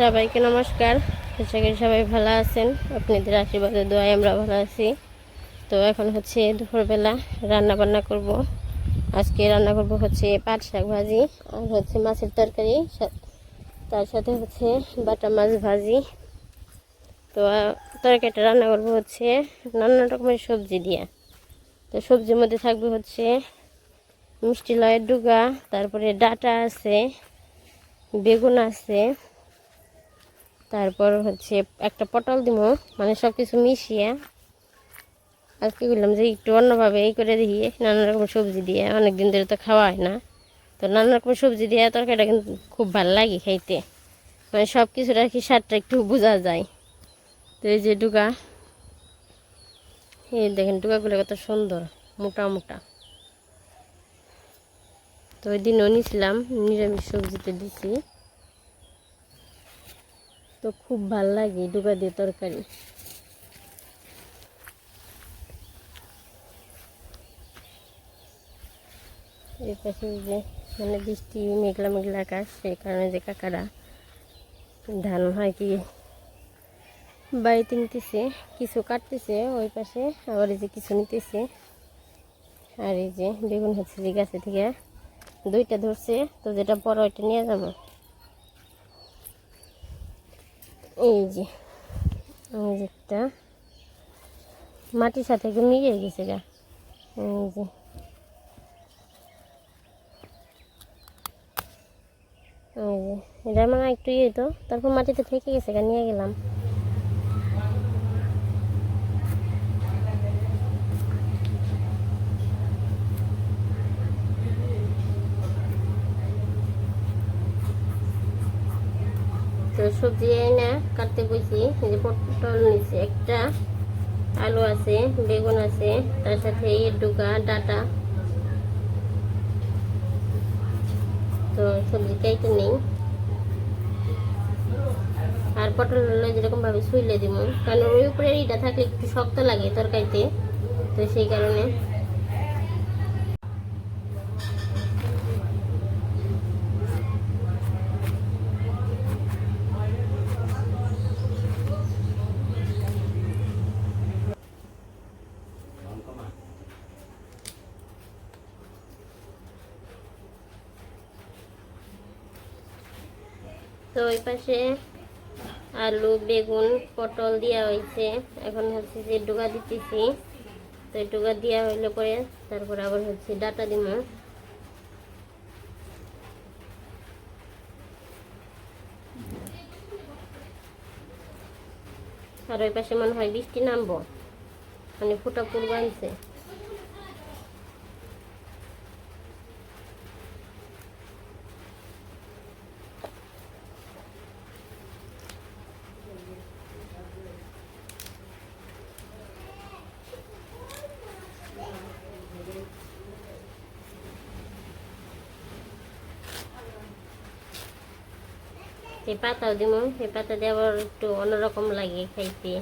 সবাইকে নমস্কার। আশা করি সবাই ভালো আছেন। আপনাদের আশীর্বাদে, দোয়ায় আমরা ভালো আছি। তো এখন হচ্ছে দুপুরবেলা রান্না বান্না করব। আজকে রান্না করব হচ্ছে পাট শাক ভাজি আর হচ্ছে মাছের তরকারি। তার সাথে হচ্ছে বাটা মাছ ভাজি। তো তরকারিটা রান্না করব হচ্ছে নানা রকমের সবজি দিয়ে। তো সবজির মধ্যে থাকবে হচ্ছে মিষ্টি লয়ের ডুগা, তারপরে ডাটা আছে, বেগুন আছে তারপর হচ্ছে একটা পটল দিব মানে সব কিছু মিশিয়ে আর আজকে বললাম যে একটু অন্যভাবে এই করে দেখি নানা রকম সবজি দিয়ে অনেক দিন ধরে তো খাওয়া হয় না। তো নানা রকম সবজি দিয়ে তরকারিটা কিন্তু খুব ভালো লাগে খাইতে। মানে সব কিছুর আর কি স্বাদটা একটু বোঝা যায়। তো এই যে ডুগা, এই দেখেন ডুগাগুলো কত সুন্দর, মোটা মোটা। তো ওই দিনও নিয়েছিলাম নিরামিষ সবজিতে দিছি। তো খুব ভালো লাগে ডুগা দিয়ে তরকারি। এই পাশে যে মানে বৃষ্টি, মেঘলা মেঘলা আকাশ, সেই কারণে যে কাকারা ধান হয় কি বাড়িতে নিতেছে কিছু কাটতেছে ওই পাশে, আবার এই যে কিছু নিতেছে। আর এই যে বেগুন হচ্ছে যে গাছে থেকে, দুইটা ধরছে, তো যেটা বড় ওইটা নিয়ে যাব। এই যে এই যে একটা মাটির সাথে মিলিয়ে গেছে গা। এই যে এই যে এটা মানে একটু ইয়ে তো, তারপর মাটিতে থেকে গেছে গা, নিয়ে গেলাম। সবজি এনে কাটতে বসি যে পটল নিচ্ছে একটা আলু আছে, বেগুন আছে, তার সাথে এর ডুকা ডাটা। তো সবজি কেটে নেই। আর পটল যেরকম ভাবে শুইলে দিব, কারণ ওই উপরে ইটা থাকলে একটু শক্ত লাগে তরকারিতে, তো সেই কারণে তো ওই পাশে আলু, বেগুন, পটল দেওয়া হয়েছে এখন হচ্ছে যে ডুগা দিতেছি। তো ডুগা দেওয়া হইলে পরে তারপর আবার হচ্ছে ডাটা দিব আর ওই পাশে মনে হয় বৃষ্টি নামবো। মানে ফুটা পূর্ব আনছে এই পাতাও দিব এই পাতা দিয়ে আবার একটু অন্যরকম লাগে খাইতে।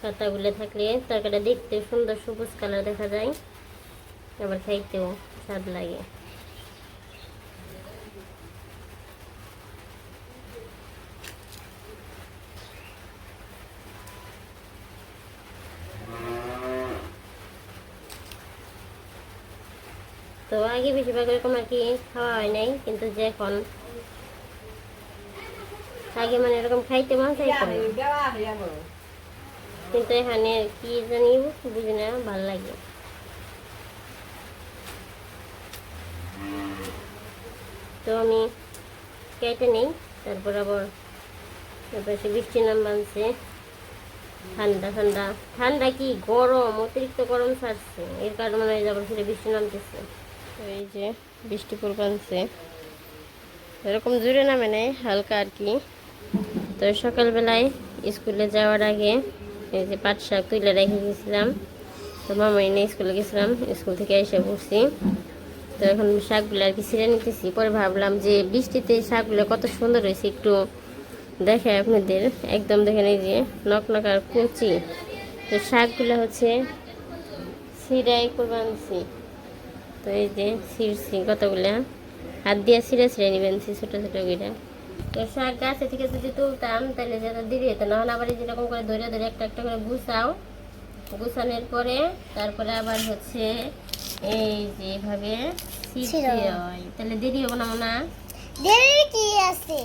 পাতাগুলো থাকলে তরকারিটা দেখতে সুন্দর সবুজ কালার দেখা যায়, আবার খাইতেও স্বাদ লাগে। তো আগে বেশিরভাগ এরকম আর কি খাওয়া হয় নাই, কিন্তু যে এখন আগে মানে এরকম খাইতে মন চাইতো। কিন্তু এখানে কি জানি বুঝি না ভালো লাগে। তো আমি কেটে নেই, তারপর আবার তারপর সে বৃষ্টি নাম বানছে। ঠান্ডা ঠান্ডা। ঠান্ডা কি? গরম, অতিরিক্ত গরম ছাড়ছে। এর কারণে মানে যাবার ফিরে বৃষ্টি নামতেছে। তো এই যে বৃষ্টি পূর্বাঞ্চে এরকম জুড়ে নামে নেই, হালকা আর কি। তো সকালবেলায় স্কুলে যাওয়ার আগে এই যে পাট শাক তুলে রেখে গেছিলাম। তো মামা এনে স্কুলে গেছিলাম, স্কুল থেকে এসে পড়ছি। তো এখন শাকগুলো আর কি ছিঁড়ে নিতেছি। পরে ভাবলাম যে বৃষ্টিতে শাকগুলো কত সুন্দর হয়েছে একটু দেখে আপনাদের। একদম দেখেন এই যে নকনক আর কুচি। তো শাকগুলো হচ্ছে ছিঁড়াই করব আনছি তো এই যে ছিঁড়ছি কতগুলা? হাত দিয়ে ছিঁড়ে ছিঁড়ে নিবেন ছোটো ছোটো তো শাক গাছে থেকে যদি তুলতাম তাহলে যেটা দেরি হতো না আবার যেরকম করে ধরে ধরে একটা একটা করে গুছাও। গুছানোর পরে তারপরে আবার হচ্ছে এই যে এভাবে তাহলে দেরি হবে না না দেরির কি আছে?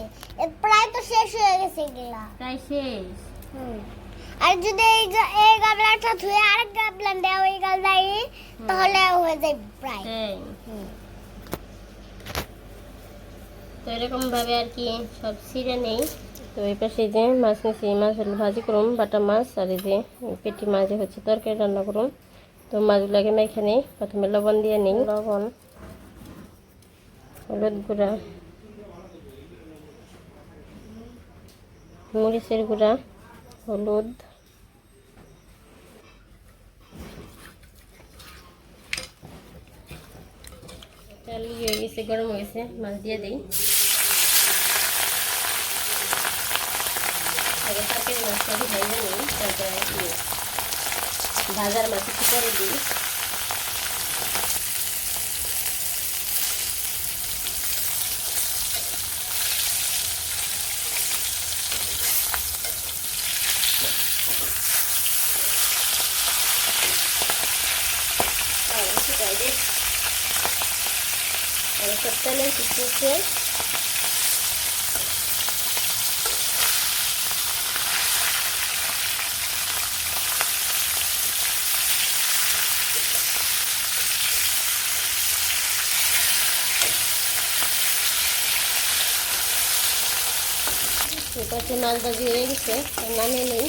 প্রায় তো শেষ হয়ে গেছে এগুলা। প্রায় শেষ। আর যদি এই এই গাবলাটা ধুয়ে আরেক গাবলা দেওয়া ওই গাবলাই তাহলে হয়ে যায় প্রায়। তো এরকম ভাবে আর কি সব ছিঁড়ে নেই। তো এই পাশে যে মাছ নিয়েছি মাছ হলো ভাজি করুম বাটা মাছ আর এই যে পেটি মাছে হচ্ছে তরকারি রান্না করুম। তো মাছগুলোকে আমি এখানে প্রথমে লবণ দিয়ে নিই। লবণ। হলুদ গুঁড়া মরিচের গুঁড়া হলুদ। তেল হয়ে গেছে গরম হয়ে গেছে মাছ দিয়ে দিই। আগে তরকারি মাছটা ভেজে নিই তারপরে আর কি ভাজার মাছ একটু পরে দিই আর একটু তাই দিই আর কিছু মাছ ভাজি হয়ে গেছে নেই।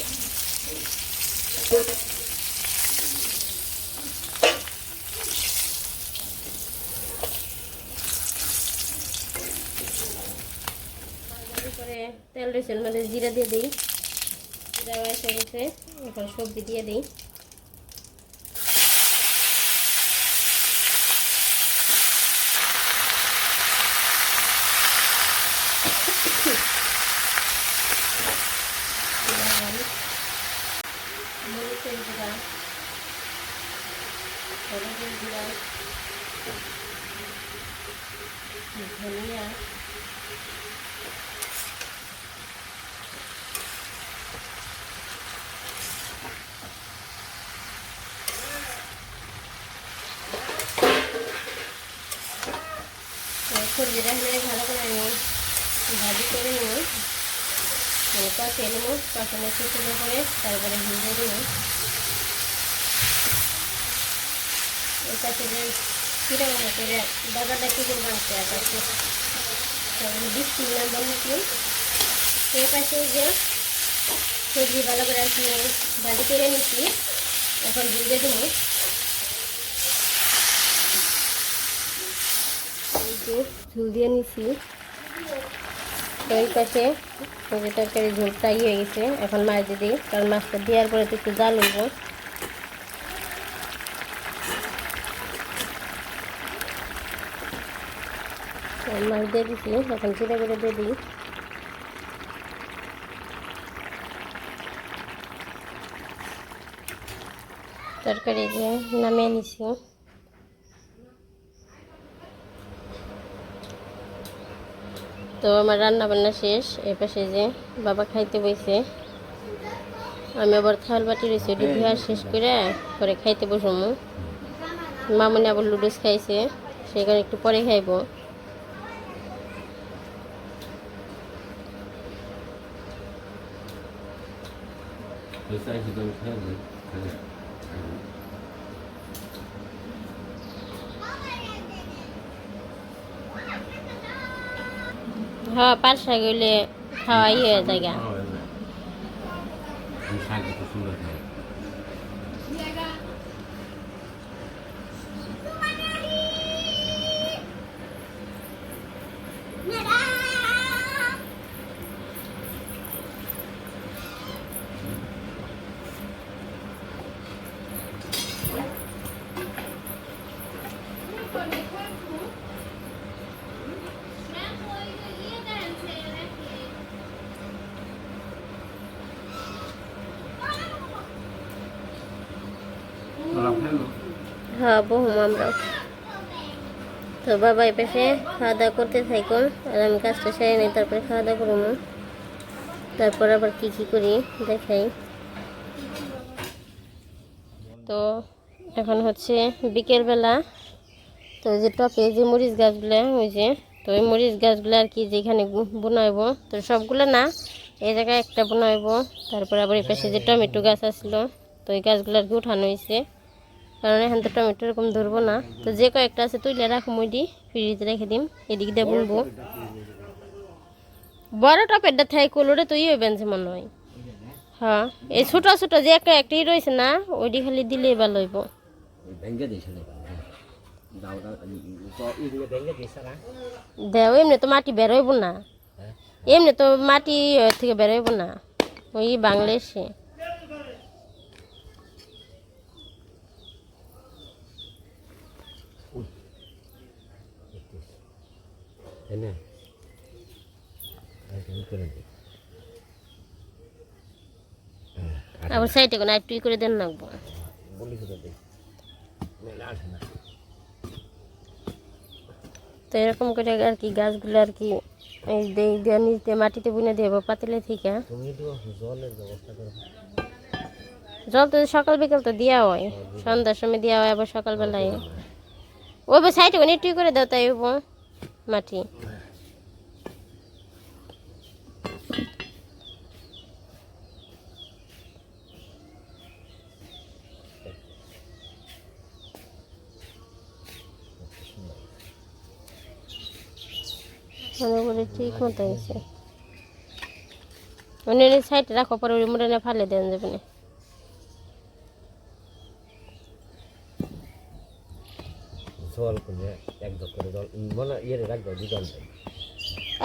করে তেল রয়েছে মানে জিরা দিয়ে দিই। জিরা এসে গেছে, এখন সবজি দিয়ে দিই লবণ, মরিচের গুঁড়া হলুদের গুঁড়া ধনিয়া হলে ভালো করে নিই, ভাজি করে নিই। কষিয়ে নেব কষানো শুকনো করে তারপরে ভেজে এই পাশে যে কীরকম করে দাদাটা কি করে বাঁচতে আছে তারপরে বৃষ্টি না বন্ধু এই পাশে যে সবজি ভালো করে ভাজি করে নিচ্ছি। এখন ভেজে দেবো। যে ঝুল দিয়ে নিছি তো এই পাশে যে তরকারি ঝোল ফ্রাই হয়ে গেছে। এখন মাছ দিয়ে দিই, কারণ মাছটা দেওয়ার পরে তো একটু জাল হইব। মাছ দিয়ে দিচ্ছি এখন জিরা করে দিয়ে দিই। তরকারি যে নামিয়ে নিছি। তো আমার রান্না বান্না শেষ এ পাশে যে বাবা খাইতে বইছে। আমি আবার থাল বাটি রয়েছে, ওটি শেষ করে পরে খাইতে বসবো মামনি আবার লুডুস খাইছে সেখানে একটু পরে খাইবো. হ্যাঁ পাঁচশা গেলে খাওয়াই হয়ে যায় খাই হ্যাঁ আমরা তো বাবা এই পাশে খাওয়া দাওয়া করতে থাকো আর আমি কাজটা সেরে নিই, তারপরে খাওয়া দাওয়া করব তারপর আবার কি কি করি দেখাই। তো এখন হচ্ছে বিকেলবেলা, তো যে টপে যে মরিচ গাছগুলো, ওই যে, তো ওই মরিচ গাছগুলো আর কি যেখানে বোনাইব তো সবগুলো না, এই জায়গায় একটা বোনাইব। তারপর আবার এই পাশে যে টমেটো গাছ আসলো, তো এই গাছগুলো আর কি উঠানো হয়েছে কারণ এখন তো টমেটো এরকম ধরবো না। তো যে কয়েকটা আছে তুইলে রাখো মুইডি ফ্রিজে রেখে দিম। এদিক দিয়ে বুনবো বড় টপেরটা থাই কলোরে তুই হইবেন যে মনে হয়। হ্যাঁ এই ছোট ছোট যে একটা একটাই রয়েছে না ওইটি খালি ইগুলো ভেঙে দিয়েছে না দেও এমনি তো মাটি বেরোইব না। এমনি তো মাটি থেকে বেরোইব না। ওই বাংলাদেশে। করে দিই আবার সাইডে কোনো একটু ই করে দেন লাগবো বলি করে দিই। মেলা আসে না। তো এরকম করে আর কি গাছগুলো আর কি এই দিয়ে দিয়ে নিচে মাটিতে বুনে দেবো পাতিলে থেকে। তুমি তো জলের ব্যবস্থা করো। জল তো সকাল বিকাল তো দেওয়া হয়। সন্ধ্যার সময় দেওয়া হয় আবার সকালবেলায়। ওই সাইডে কোনো একটু ই করে দাও তাই মাটি মনে করে ঠিক মতো হয়েছে মানে সাইডে রাখো পরে ওই মোড়ে ফালে দেন যাবে না জল করে এক জল করে জল মনে ইয়ে রাখব দুজন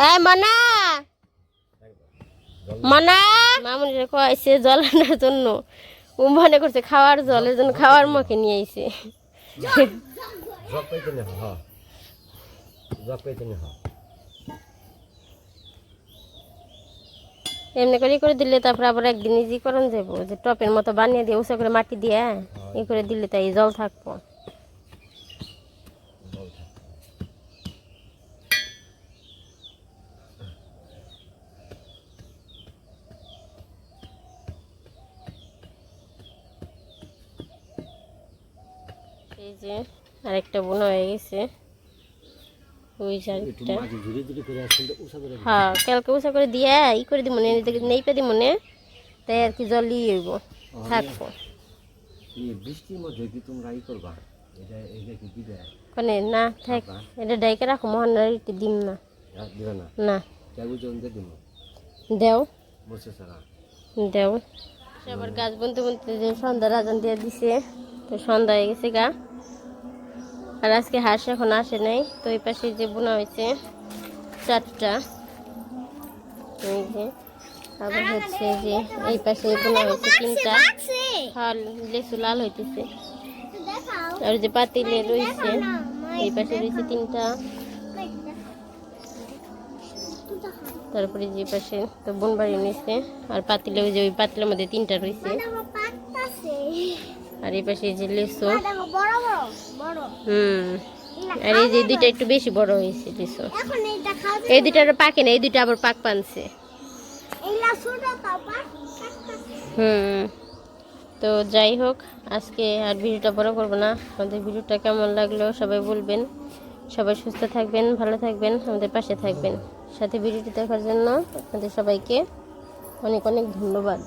এই মনা! মনা! মামুনিরে কয়েছে জল আনার জন্য। ও মনে করছে খাওয়ার জলের জন্য খাওয়ার মুখে নিয়ে আইছে। জব পাইতে না হ। জব পাইতে না হ। এমনি করে করে দিলে তারপর আবার একদিন ইজি করেন যাব যে টপের মতো বানিয়ে দিয়ে উঁচা করে মাটি দিয়ে ই করে দিলে তাই জল থাকব এই যে আরেকটা বোনা হয়ে গেছে। ওই আরেকটা। হ্যাঁ কালকে উষা করে দিয়ে ই করে দিব মনে দিব মনে তাই আর কি জল দিয়ে হইব থাকব বৃষ্টির মধ্যে কি তোমরা ই করবা? এটা এটা কি দিবে কোনে না থাক এটা ডাইকে রাখো দিম না। না? দেও। বসে সারা। দেও। আবার গাছ বুনতে বুনতে সন্ধ্যা রাজন দিয়ে দিছে তো সন্ধ্যা হয়ে গেছে গা। আর আজকে হাঁস এখন আসে নাই, তো এই পাশে যে বোনা হয়েছে, চারটা। আবার হচ্ছে যে এই পাশে বোনা হয়েছে তিনটা। ফল লেসু লাল হইতেছে। আর যে পাতিলে রয়েছে এই পাশে রয়েছে তিনটা। তারপরে যে পাশে তো বোন বাড়ি নিচ্ছে আর পাতিলে ওই যে ওই পাতিলের মধ্যে তিনটা রয়েছে আর এই পাশে যে বড় বড় হুম। আর এই যে দুইটা একটু বেশি বড় হয়েছে এখন এই দুইটা আবার পাকে না এই দুইটা আবার পাক পানছে। হুম। তো যাই হোক আজকে আর ভিডিওটা বড় করব না। আমাদের ভিডিওটা কেমন লাগল সবাই বলবেন। সবাই সুস্থ থাকবেন ভালো থাকবেন আমাদের পাশে থাকবেন। সাথে ভিডিওটি দেখার জন্য আপনাদের সবাইকে অনেক অনেক ধন্যবাদ।